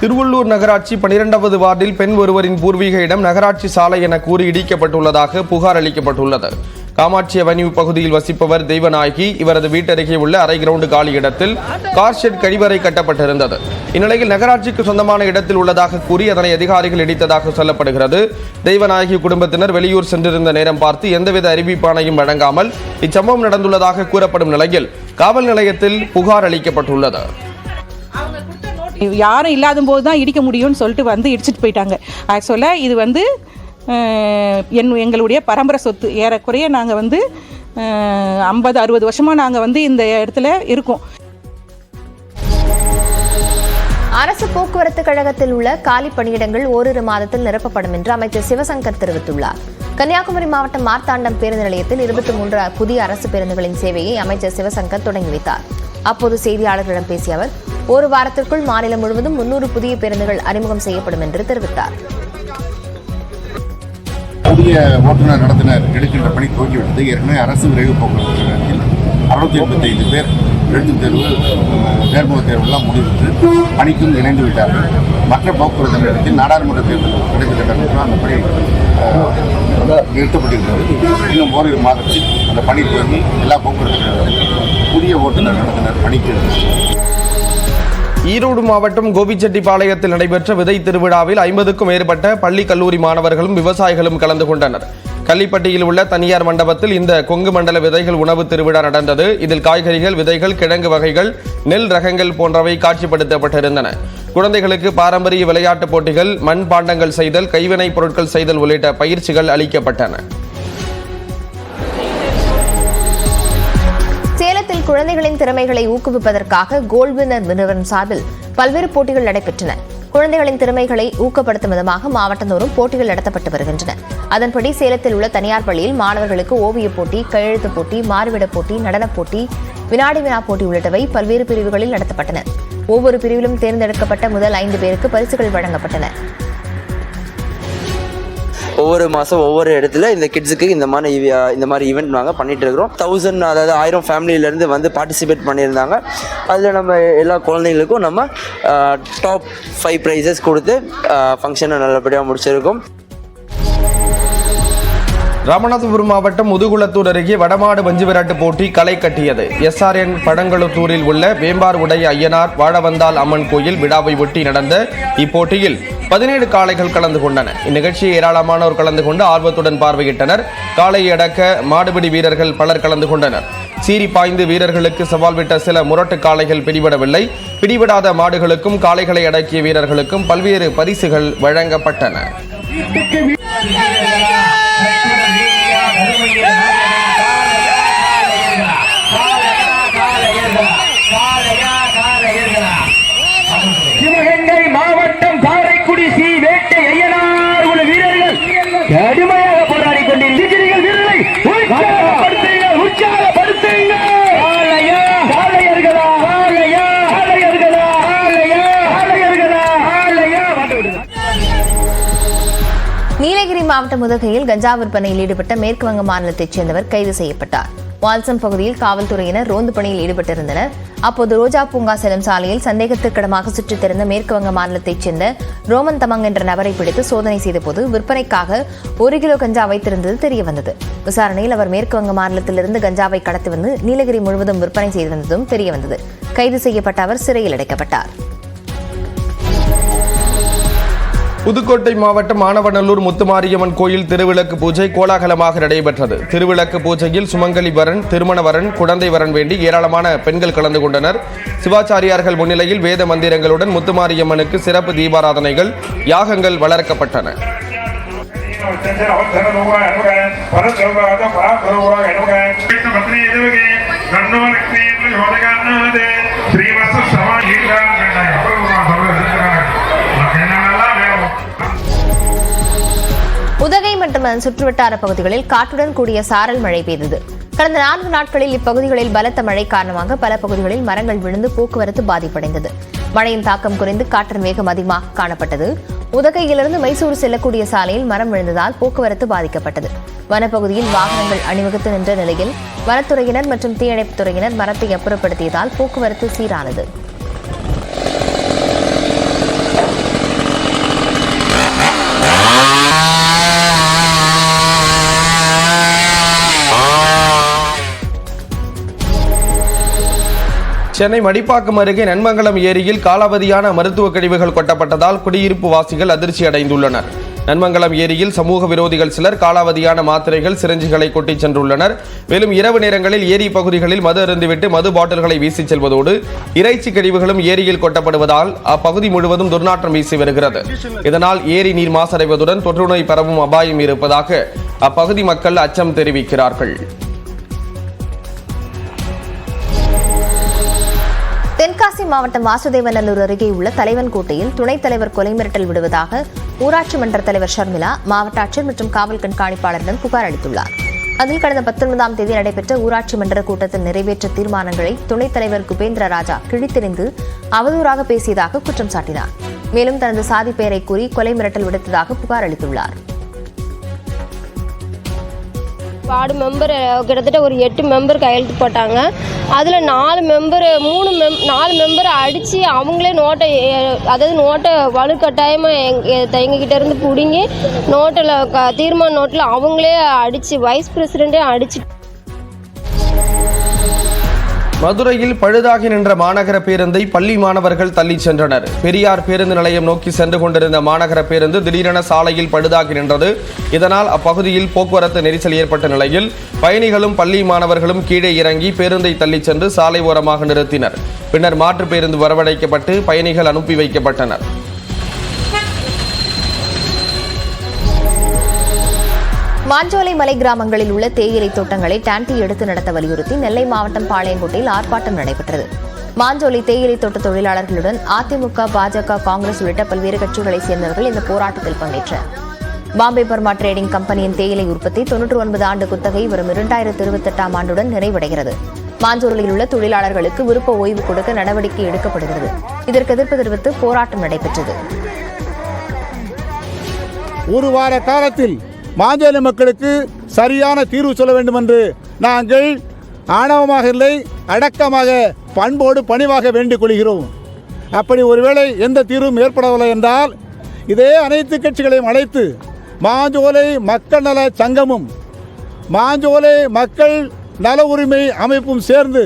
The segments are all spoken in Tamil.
திருவள்ளூர் நகராட்சி பனிரெண்டாவது வார்டில் பெண் ஒருவரின் பூர்வீக இடம் நகராட்சி சாலை என கூறி இடிக்கப்பட்டுள்ளதாக புகார் அளிக்கப்பட்டுள்ளது. காமாட்சி அவென்யூ பகுதியில் வசிப்பவர் தெய்வநாயகி. இவரது வீட்டருகே உள்ள அரை கிரவுண்டு காலி இடத்தில் கார் ஷெட் கழிவறை கட்டப்பட்டிருந்தது. இந்நிலையில் நகராட்சிக்கு சொந்தமான இடத்தில் உள்ளதாக கூறி அதனை அதிகாரிகள் இடித்ததாக சொல்லப்படுகிறது. தெய்வநாயகி குடும்பத்தினர் வெளியூர் சென்றிருந்த நேரம் பார்த்து எந்தவித அறிவிப்பானையும் வழங்காமல் இச்சம்பவம் நடந்துள்ளதாக கூறப்படும் நிலையில் காவல் நிலையத்தில் புகார் அளிக்கப்பட்டுள்ளது. யாரும் இல்லாத போது தான் இடிக்க முடியும்னு சொல்லிட்டு வந்து இடிச்சிட்டு போயிட்டாங்க. ஆக்சுவலாக இது வந்து என் எங்களுடைய பரம்பரை சொத்து. ஏறக்குறைய நாங்கள் வந்து ஐம்பது அறுபது வருஷமாக நாங்கள் வந்து இந்த இடத்துல இருக்கோம். அரசு போக்குவரத்து கழகத்தில் உள்ள காலி பணியிடங்கள் ஓரிரு மாதத்தில் நிரப்பப்படும் என்று அமைச்சர் சிவசங்கர் தெரிவித்துள்ளார். கன்னியாகுமரி மாவட்டம் மார்த்தாண்டம் பேருந்து நிலையத்தில் இருபத்தி மூன்று புதிய அரசு பேருந்துகளின் சேவையை அமைச்சர் சிவசங்கர் தொடங்கி வைத்தார். அப்போது செய்தியாளர்களிடம் பேசிய அவர் ஒரு வாரத்திற்குள் மாநிலம் முழுவதும் முன்னூறு புதிய பேருந்துகள் அறிமுகம் செய்யப்படும் என்று தெரிவித்தார். புதிய ஓட்டுநர் நடத்தினர். எடுக்கின்ற பணி துவங்கிவிட்டது. ஏற்கனவே அரசு விரைவு போக்குவரத்து அறுநூத்தி எண்பத்தி ஐந்து பேர் எழுத்துத் தேர்வு அஹ், நேர்முகத் தேர்வெல்லாம் முடிவுற்று பணிக்கும் இணைந்து விட்டார்கள். மற்ற போக்குவரத்து நிலையத்தில் நாடாளுமன்ற தேர்தல் கிடைக்கப்பட்ட அந்த பணி நிறுத்தப்பட்டிருக்கிறது. இன்னும் ஓரிரு மாதத்தில் அந்த பணி துவங்கி எல்லா போக்குவரத்து புதிய ஓட்டுநர் நடத்தினர் பணிக்கு ஈரோடு மாவட்டம் கோபிச்செட்டிப்பாளையத்தில் நடைபெற்ற விதை திருவிழாவில் ஐம்பதுக்கும் மேற்பட்ட பள்ளி கல்லூரி மாணவர்களும் விவசாயிகளும் கலந்து கொண்டனர். கள்ளிப்பட்டியில் உள்ள தனியார் மண்டபத்தில் இந்த கொங்கு மண்டல விதைகள் உணவு திருவிழா நடந்தது. இதில் காய்கறிகள் விதைகள் கிழங்கு வகைகள் நெல் ரகங்கள் போன்றவை காட்சிப்படுத்தப்பட்டிருந்தன. குழந்தைகளுக்கு பாரம்பரிய விளையாட்டுப் போட்டிகள் மண் பாண்டங்கள் செய்தல் கைவினைப் பொருட்கள் செய்தல் உள்ளிட்ட பயிற்சிகள் அளிக்கப்பட்டன. சேலத்தில் குழந்தைகளின் திறமைகளை ஊக்குவிப்பதற்காக கோல்வினர் நிறுவனம் சார்பில் பல்வேறு போட்டிகள் நடைபெற்றன. குழந்தைகளின் திறமைகளை ஊக்கப்படுத்தும் விதமாக மாவட்டந்தோறும் போட்டிகள் நடத்தப்பட்டு வருகின்றன. அதன்படி சேலத்தில் உள்ள தனியார் பள்ளியில் மாணவர்களுக்கு ஓவியப் போட்டி கையெழுத்துப் போட்டி மாறுவிடப் போட்டி நடனப் போட்டி வினாடி வினா போட்டி உள்ளிட்டவை பல்வேறு பிரிவுகளில் நடத்தப்பட்டன. ஒவ்வொரு பிரிவிலும் தேர்ந்தெடுக்கப்பட்ட முதல் ஐந்து பேருக்கு பரிசுகள் வழங்கப்பட்டன. ஒவ்வொரு மாதம் ஒவ்வொரு இடத்துல இந்த கிட்ஸுக்கு இந்த மாதிரி இந்த மாதிரி ஈவெண்ட் நாங்கள் பண்ணிட்டு இருக்கிறோம். தௌசண்ட் அதாவது ஆயிரம் ஃபேமிலியிலேருந்து வந்து பார்ட்டிசிபேட் பண்ணியிருந்தாங்க. அதில் நம்ம எல்லா குழந்தைங்களுக்கும் நம்ம டாப் ஃபைவ் ப்ரைஸஸ் கொடுத்து ஃபங்க்ஷனை நல்லபடியாக முடிச்சிருக்கோம். ராமநாதபுரம் மாவட்டம் முதுகுளத்தூர் அருகே வடமாடு மஞ்சு விராட்டு போட்டி களை கட்டியது. எஸ்ஆர்என் படங்களத்தூரில் உள்ள வேம்பார் உடைய ஐயனார் வாழவந்தால் அம்மன் கோயில் விழாவை ஒட்டி நடந்த இப்போட்டியில் பதினேழு காளைகள் கலந்து கொண்டன. இந்நிகழ்ச்சியை ஏராளமானோர் கலந்து கொண்டு ஆர்வத்துடன் பார்வையிட்டனர். காளையை அடக்க மாடுபிடி வீரர்கள் பலர் கலந்து கொண்டனர். சீறி பாய்ந்து வீரர்களுக்கு சவால் விட்ட சில முரட்டு காளைகள் பிடிபடவில்லை. பிடிபடாத மாடுகளுக்கும் காளைகளை அடக்கிய வீரர்களுக்கும் பல்வேறு பரிசுகள் வழங்கப்பட்டன. கடுமையாக போராடி கொண்டிருக்கிறீர்கள் வீரர்களை உற்சாகப்படுத்துங்கள்! உற்சாகப்படுத்துங்கள் நீலகிரி மாவட்டம் உதகையில் கஞ்சா விற்பனையில் ஈடுபட்ட மேற்கு வங்க மாநிலத்தைச் சேர்ந்தவர் கைது செய்யப்பட்டார். வால்சம் பகுதியில் காவல்துறையினர் ரோந்து பணியில் ஈடுபட்டிருந்தனர். அப்போது ரோஜா பூங்கா செல்லும் சாலையில் சந்தேகத்திற்கிடமாக சுற்றித் திறந்த மேற்குவங்க மாநிலத்தைச் சேர்ந்த ரோமன் தமங் என்ற நபரை பிடித்து சோதனை செய்தபோது விற்பனைக்காக ஒரு கிலோ கஞ்சா வைத்திருந்தது தெரியவந்தது. விசாரணையில் அவர் மேற்கு வங்க மாநிலத்திலிருந்து கஞ்சாவை கடத்தி வந்து நீலகிரி முழுவதும் விற்பனை செய்து வந்ததும் தெரியவந்தது. கைது செய்யப்பட்ட அவர் சிறையில் அடைக்கப்பட்டார். புதுக்கோட்டை மாவட்டம் ஆனவநல்லூர் முத்துமாரியம்மன் கோயில் திருவிளக்கு பூஜை கோலாகலமாக நடைபெற்றது. திருவிளக்கு பூஜையில் சுமங்கலி வரன் திருமண வரன் குழந்தை வரன் வேண்டி ஏராளமான பெண்கள் கலந்து கொண்டனர். சிவாச்சாரியார்கள் முன்னிலையில் வேத மந்திரங்களுடன் முத்துமாரியம்மனுக்கு சிறப்பு தீபாராதனைகள் யாகங்கள் வளர்க்கப்பட்டன. உதகை மற்றும் அதன் சுற்றுவட்டார பகுதிகளில் காற்றுடன் கூடிய சாரல் மழை பெய்தது. கடந்த நான்கு நாட்களில் இப்பகுதிகளில் பலத்த மழை காரணமாக பல பகுதிகளில் மரங்கள் விழுந்து போக்குவரத்து பாதிப்படைந்தது. மழையின் தாக்கம் குறைந்து காற்றின் வேகம் அதிகமாக காணப்பட்டது. உதகையிலிருந்து மைசூர் செல்லக்கூடிய சாலையில் மரம் விழுந்ததால் போக்குவரத்து பாதிக்கப்பட்டது. வனப்பகுதியில் வாகனங்கள் அணிவகுத்து நின்ற நிலையில் வனத்துறையினர் மற்றும் தீயணைப்புத் துறையினர் மரத்தை அப்புறப்படுத்தியதால் போக்குவரத்து சீரானது. சென்னை மடிப்பாக்கம் அருகே நன்மங்கலம் ஏரியில் காலாவதியான மருத்துவ கழிவுகள் கொட்டப்பட்டதால் குடியிருப்பு வாசிகள் அதிர்ச்சி அடைந்துள்ளனர். நன்மங்கலம் ஏரியில் சமூக விரோதிகள் சிலர் காலாவதியான மாத்திரைகள் சிரஞ்சிகளை கொட்டிச் சென்றுள்ளனர். மேலும் இரவு நேரங்களில் ஏரி பகுதிகளில் மது அருந்துவிட்டு மது பாட்டில்களை வீசிச் செல்வதோடு இறைச்சி கழிவுகளும் ஏரியில் கொட்டப்படுவதால் அப்பகுதி முழுவதும் துர்நாற்றம் வீசி வருகிறது. இதனால் ஏரி நீர் மாசடைவதுடன் தொற்றுநோய் பரவும் அபாயம் இருப்பதாக அப்பகுதி மக்கள் அச்சம் தெரிவிக்கிறார்கள். மாவட்டம் வாசுதேவநல்லூர் அருகே உள்ள தலைவன்கோட்டையில் துணைத் தலைவர் கொலை மிரட்டல் விடுவதாக ஊராட்சி மன்ற தலைவர் ஷர்மிளா மாவட்ட ஆட்சியர் மற்றும் காவல் கண்காணிப்பாளரிடம் புகார் அளித்துள்ளார். அதில் கடந்த பத்தொன்பதாம் தேதி நடைபெற்ற ஊராட்சி மன்ற கூட்டத்தில் நிறைவேற்ற தீர்மானங்களை துணைத் தலைவர் குபேந்திர ராஜா கிழித்தெறிந்து அவதூறாக பேசியதாக குற்றம் சாட்டினார். மேலும் தனது சாதி பெயரை கூறி கொலை மிரட்டல் விடுத்ததாக புகார் அளித்துள்ளார். வார்டு மெம்பர் கிட்டத்தட்ட ஒரு எட்டு மெம்பர் கையெழுத்து போட்டாங்க. அதில் நாலு மெம்பர் மூணு மெம் நாலு மெம்பரை அடித்து அவங்களே நோட்டை அதாவது நோட்டை வலுக்கட்டாயமாக எங் எங்ககிட்ட இருந்து பிடுங்கி நோட்டில் க தீர்மான நோட்டில் அவங்களே அடித்து வைஸ் பிரசிடெண்ட்டே அடிச்சு மதுரையில் பழுதாகி நின்ற மாநகர பேருந்தை பள்ளி மாணவர்கள் தள்ளிச் சென்றனர். பெரியார் பேருந்து நிலையம் நோக்கி சென்று கொண்டிருந்த மாநகர பேருந்து திடீரென சாலையில் பழுதாகி நின்றது. இதனால் அப்பகுதியில் போக்குவரத்து நெரிசல் ஏற்பட்ட நிலையில் பயணிகளும் பள்ளி மாணவர்களும் கீழே இறங்கி பேருந்தை தள்ளிச் சென்று சாலை ஓரமாக நிறுத்தினர். பின்னர் மாற்று பேருந்து வரவழைக்கப்பட்டு பயணிகள் அனுப்பி வைக்கப்பட்டனர். மாஞ்சோலை மலை கிராமங்களில் உள்ள தேயிலை தோட்டங்களை டான்டி எடுத்து நடத்த வலியுறுத்தி நெல்லை மாவட்டம் பாளையங்கோட்டையில் ஆர்ப்பாட்டம் நடைபெற்றது. மாஞ்சோலை தேயிலை தோட்ட தொழிலாளர்களுடன் அதிமுக பாஜக காங்கிரஸ் உள்ளிட்ட பல்வேறு கட்சிகளைச் சேர்ந்தவர்கள் இந்த போராட்டத்தில் பங்கேற்றனர். பாம்பே பர்மா டிரேடிங் கம்பெனியின் தேயிலை உற்பத்தி தொன்னூற்று ஒன்பது ஆண்டு குத்தகை வரும் இரண்டாயிரத்து இருபத்தெட்டாம் ஆண்டுடன் நிறைவடைகிறது. மாஞ்சோலையில் உள்ள தொழிலாளர்களுக்கு விருப்ப ஓய்வு கொடுக்க நடவடிக்கை எடுக்கப்படுகிறது. இதற்கு எதிர்ப்பு தெரிவித்து போராட்டம் நடைபெற்றது. ஒரு வார காலத்தில் மாஞ்சோலை மக்களுக்கு சரியான தீர்வு சொல்ல வேண்டும் என்று நாங்கள் ஆணவமாக இல்லை அடக்கமாக பண்போடு பணிவாக வேண்டிக் கொள்கிறோம். அப்படி ஒருவேளை எந்த தீர்வும் ஏற்படவில்லை என்றால் இதே அனைத்து கட்சிகளையும் அழைத்து மாஞ்சோலை மக்கள் நல சங்கமும் மாஞ்சோலை மக்கள் நல உரிமை அமைப்பும் சேர்ந்து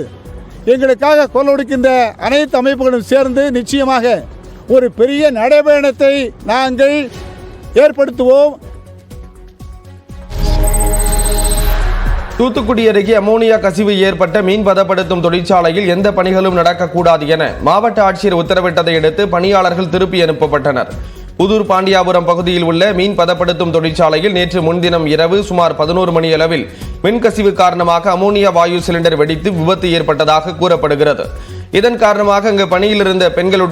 எங்களுக்காக கொள்ளொடுக்கின்ற அனைத்து அமைப்புகளும் சேர்ந்து நிச்சயமாக ஒரு பெரிய நடைபயணத்தை நாங்கள் ஏற்படுத்துவோம். தூத்துக்குடி அருகே அமோனியா கசிவு ஏற்பட்ட மீன் பதப்படுத்தும் தொழிற்சாலையில் எந்த பணிகளும் நடக்கக்கூடாது என மாவட்ட ஆட்சியர் உத்தரவிட்டதை அடுத்து பணியாளர்கள் திருப்பி அனுப்பப்பட்டனர். புதூர் பாண்டியாபுரம் பகுதியில் உள்ள மீன் பதப்படுத்தும் தொழிற்சாலையில் நேற்று முன்தினம் இரவு சுமார் பதினோரு மணி அளவில் மின்கசிவு காரணமாக அமோனியா வாயு சிலிண்டர் வெடித்து விபத்து ஏற்பட்டதாக கூறப்படுகிறது. இதன் காரணமாக அங்கு பணியில் இருந்த பெண்கள்